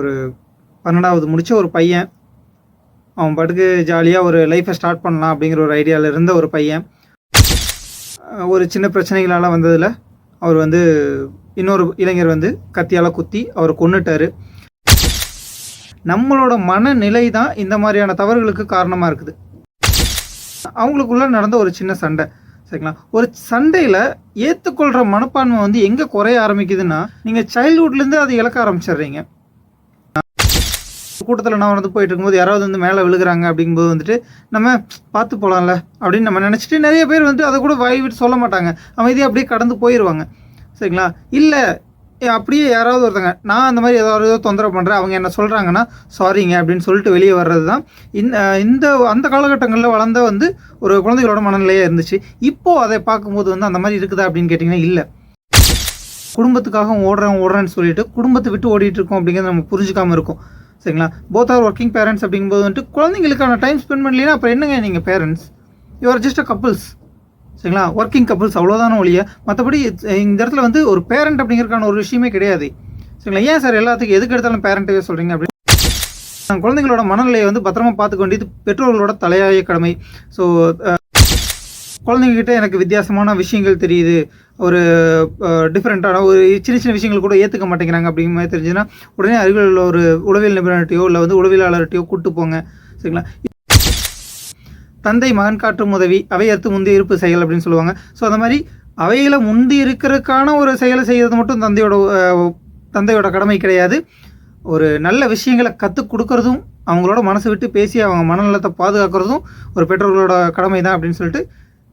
ஒரு பன்னெண்டாவது முடித்த ஒரு பையன். அவன் பாட்டுக்கு ஜாலியாக ஒரு லைஃப்பை ஸ்டார்ட் பண்ணலாம் அப்படிங்கிற ஒரு ஐடியாவில் இருந்த ஒரு பையன். ஒரு சின்ன பிரச்சனைகளால் வந்ததில் அவர் வந்து இன்னொரு இளைஞர் வந்து கத்தியால் குத்தி அவரை கொன்னுட்டாரு. நம்மளோட மனநிலை தான் இந்த மாதிரியான தவறுகளுக்கு காரணமாக இருக்குது. அவங்களுக்குள்ள நடந்த ஒரு சின்ன சண்டை. சரிங்களா? ஒரு சண்டையில் ஏற்றுக்கொள்கிற மனப்பான்மை வந்து எங்கே குறைய ஆரம்பிக்குதுன்னா நீங்கள் சைல்ட்ஹுட்லேருந்து அதை இழக்க ஆரம்பிச்சிடுறீங்க. கூட்டத்தில் நான் வந்து போயிட்டு இருக்கும்போது யாராவது வந்து மேலே விழுகிறாங்க அப்படிங்கும்போது வந்துட்டு நம்ம பார்த்து போகலாம்ல அப்படின்னு நம்ம நினச்சிட்டு நிறைய பேர் வந்து அதை கூட வாய் விட்டு சொல்ல மாட்டாங்க. அமைதியாக அப்படியே கடந்து போயிடுவாங்க சரிங்களா? இல்லை அப்படியே யாராவது ஒருத்தங்க நான் அந்த மாதிரி ஏதாவது தொந்தரவு பண்ணுறேன் அவங்க என்ன சொல்கிறாங்கன்னா சாரிங்க அப்படின்னு சொல்லிட்டு வெளியே வர்றது தான் இந்த இந்த அந்த காலகட்டங்களில் வளர்ந்த வந்து ஒரு குழந்தைகளோட மனநிலையாக இருந்துச்சு. இப்போது அதை பார்க்கும்போது வந்து அந்த மாதிரி இருக்குதா அப்படின்னு கேட்டிங்கன்னா இல்லை. குடும்பத்துக்காக ஓடுறேன் ஓடுறேன்னு சொல்லிட்டு குடும்பத்தை விட்டு ஓடிட்டு இருக்கோம் அப்படிங்கிறத நம்ம புரிஞ்சுக்காம இருக்கும். சரிங்களா? போத் ஆர் ஒர்க்கிங் பேரண்ட்ஸ் அப்படிங்கும்போது வந்துட்டு குழந்தைங்களுக்கான டைம் ஸ்பெண்ட் பண்ணலைன்னா அப்புறம் என்னங்க நீங்கள் parents you are just a couples சரிங்களா? ஒர்க்கிங் கப்புள்ஸ் அவ்வளோதான ஒழிய மற்றபடி இந்த இடத்துல வந்து ஒரு பேரண்ட் அப்படிங்கிறதுக்கான ஒரு விஷயமே கிடையாது. சரிங்களா? ஏன் சார் எல்லாத்துக்கும் எதுக்கு எடுத்தாலும் பேரண்ட்டே சொல்கிறீங்க அப்படின்னு? குழந்தைங்களோட மனநிலையை வந்து பத்திரமா பார்த்துக்க வேண்டியது பெற்றோர்களோட தலையாய கடமை. ஸோ குழந்தைங்கக்கிட்ட எனக்கு வித்தியாசமான விஷயங்கள் தெரியுது. ஒரு டிஃப்ரெண்ட்டான ஒரு சின்ன சின்ன விஷயங்கள் கூட ஏற்றுக்க மாட்டேங்கிறாங்க அப்படிங்கிற மாதிரி தெரிஞ்சுன்னா உடனே அருகில் உள்ள ஒரு உளவியல் நிபுணர்கிட்டையோ இல்லை வந்து உளவியலாளர்கிட்டையோ கூட்டு போங்க. சரிங்களா? தந்தை மகன் காட்டும் உதவி அவையறுத்து முந்தைய இருப்பு செயல் அப்படின்னு சொல்லுவாங்க. ஸோ அந்த மாதிரி அவைகளை முந்தி இருக்கிறதுக்கான ஒரு செயலை செய்கிறது மட்டும் தந்தையோட தந்தையோட கடமை கிடையாது. ஒரு நல்ல விஷயங்களை கற்றுக் கொடுக்கறதும் அவங்களோட மனசு விட்டு பேசி அவங்க மனநலத்தை பாதுகாக்கிறதும் ஒரு பெற்றோர்களோட கடமை தான் அப்படின்னு சொல்லிட்டு